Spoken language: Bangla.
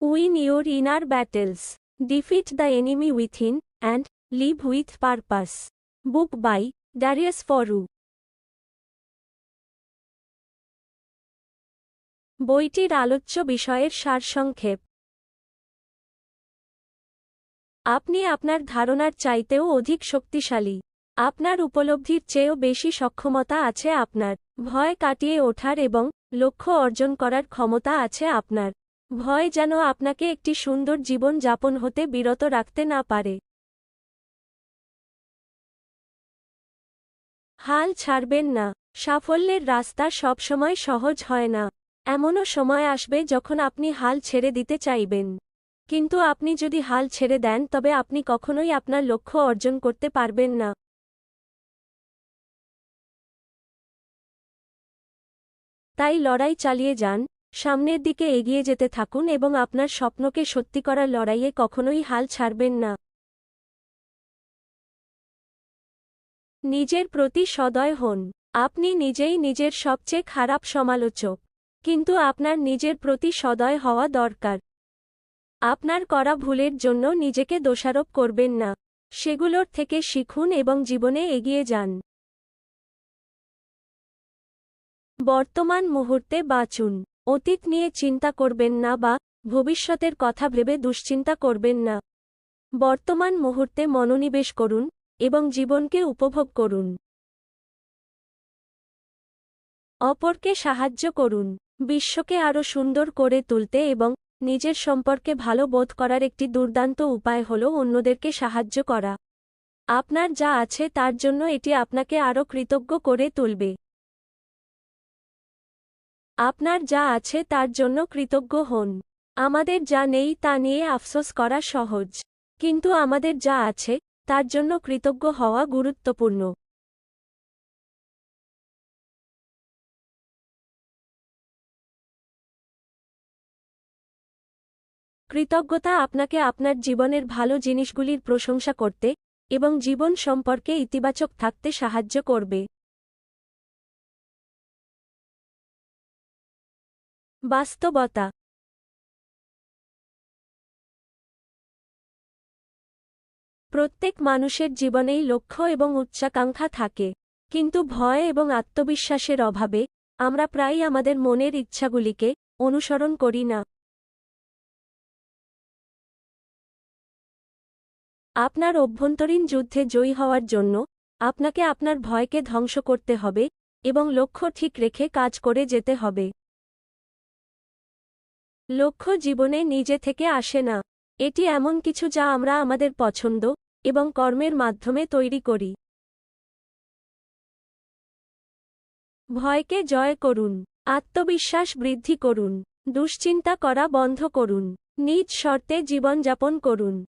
Win your inner battles, defeat the enemy within, and live with purpose. Book by Darius Foroux. বইটির আলোচ্য বিষয়ের সারসংক্ষেপ। আপনি আপনার ধারণার চাইতেও অধিক শক্তিশালী। আপনার উপলব্ধির চেয়েও বেশি সক্ষমতা আছে আপনার। ভয় কাটিয়ে ওঠার এবং লক্ষ্য অর্জন করার ক্ষমতা আছে আপনার। ভয় যেন আপনাকে একটি সুন্দর জীবন যাপন হতে বিরত রাখতে না পারে। হাল ছাড়বেন না। সাফল্যের রাস্তা সবসময় সহজ হয় না। এমনও সময় আসবে যখন আপনি হাল ছেড়ে দিতে চাইবেন। কিন্তু আপনি যদি হাল ছেড়ে দেন, তবে আপনি কখনোই আপনার লক্ষ্য অর্জন করতে পারবেন না। তাই লড়াই চালিয়ে যান। সামনের দিকে এগিয়ে যেতে থাকুন এবং আপনার স্বপ্নকে সত্যি করার লড়াইয়ে কখনোই হাল ছাড়বেন না। নিজের প্রতি সদয় হন। আপনি নিজেই নিজের সবচেয়ে খারাপ সমালোচক। কিন্তু আপনার নিজের প্রতি সদয় হওয়া দরকার। আপনার করা ভুলের জন্য নিজেকে দোষারোপ করবেন না। সেগুলোর থেকে শিখুন এবং জীবনে এগিয়ে যান। বর্তমান মুহূর্তে বাঁচুন। অতীত নিয়ে চিন্তা করবেন না বা ভবিষ্যতের কথা ভেবে দুশ্চিন্তা করবেন না। বর্তমান মুহূর্তে মনোনিবেশ করুন এবং জীবনকে উপভোগ করুন। অপরকে সাহায্য করুন। বিশ্বকে আরও সুন্দর করে তুলতে এবং নিজের সম্পর্কে ভালো বোধ করার একটি দুর্দান্ত উপায় হল অন্যদেরকে সাহায্য করা। আপনার যা আছে তার জন্য এটি আপনাকে আরও কৃতজ্ঞ করে তুলবে। আপনার যা আছে তার জন্য কৃতজ্ঞ হন। আমাদের যা নেই তা নিয়ে আফসোস করা সহজ। কিন্তু আমাদের যা আছে, তার জন্য কৃতজ্ঞ হওয়া গুরুত্বপূর্ণ। কৃতজ্ঞতা আপনাকে আপনার জীবনের ভালো জিনিসগুলির প্রশংসা করতে এবং জীবন সম্পর্কে ইতিবাচক থাকতে সাহায্য করবে। বাস্তবতা। প্রত্যেক মানুষের জীবনেই লক্ষ্য এবং উচ্চাকাঙ্ক্ষা থাকে। কিন্তু ভয় এবং আত্মবিশ্বাসের অভাবে আমরা প্রায়ই আমাদের মনের ইচ্ছাগুলিকে অনুসরণ করি না। আপনার অভ্যন্তরীণ যুদ্ধে জয়ী হওয়ার জন্য আপনাকে আপনার ভয়কে ধ্বংস করতে হবে এবং লক্ষ্য ঠিক রেখে কাজ করে যেতে হবে। লক্ষ্য জীবনে নিজে থেকে আসে না। এটি এমন কিছু যা আমরা আমাদের পছন্দ এবং কর্মের মাধ্যমে তৈরি করি। ভয়কে জয় করুন, আত্মবিশ্বাস বৃদ্ধি করুন, দুশ্চিন্তা করা বন্ধ করুন, নিজ শর্তে জীবনযাপন করুন।